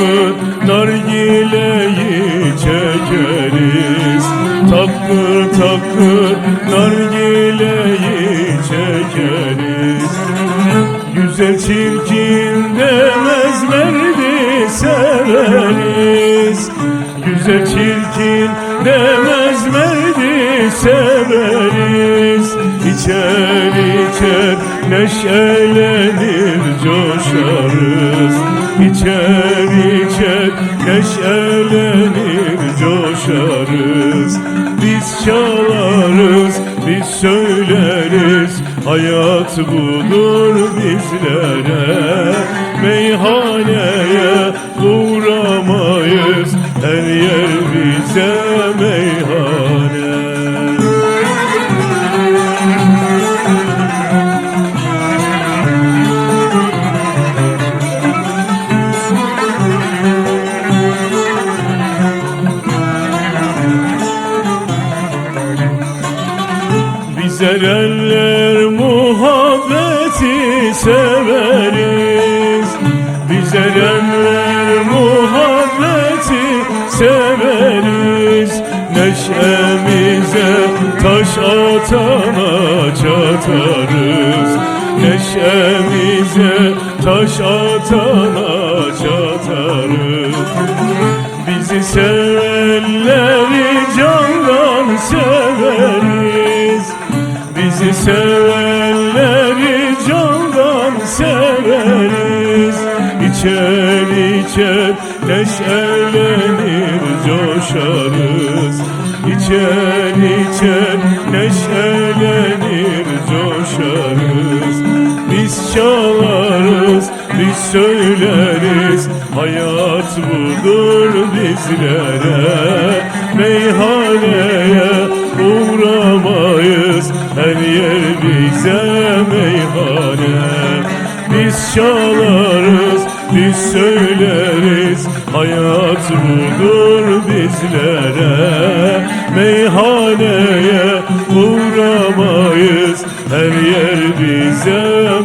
takır nargileyi çekeriz. Takır takır nargileyi çekeriz. Güzel çirkin demezlerdi severiz Güzel çirkin demezlerdi severiz İçer içer neşelenir coşarız İçer içer neşelenir coşarız. Biz çalarız biz söyleriz Hayat budur bizlere Biz erenler muhabbeti severiz. Biz erenler muhabbeti severiz. Neşemize taş atana çatarız. Neşemize taş atana çatarız. Bizi sevenleri Bizi sevenleri candan severiz. İçer içer neşelenir coşarız. İçer içer neşelenir coşarız. Biz çalarız biz söyleriz. Hayat budur bizlere. Meyhaneye çalarız biz söyleriz Hayat budur bizlere. Meyhaneye uğramayız Her yer bize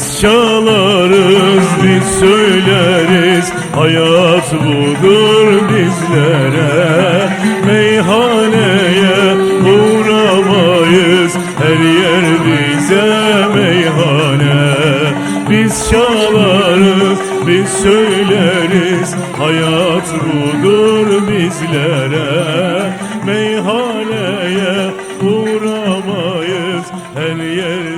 Biz çalarız, biz söyleriz. Hayat budur bizlere. Meyhaneye uğramayız. Her yer bize meyhane. Biz çalarız, biz söyleriz. Hayat budur bizlere. Meyhaneye uğramayız. Her yer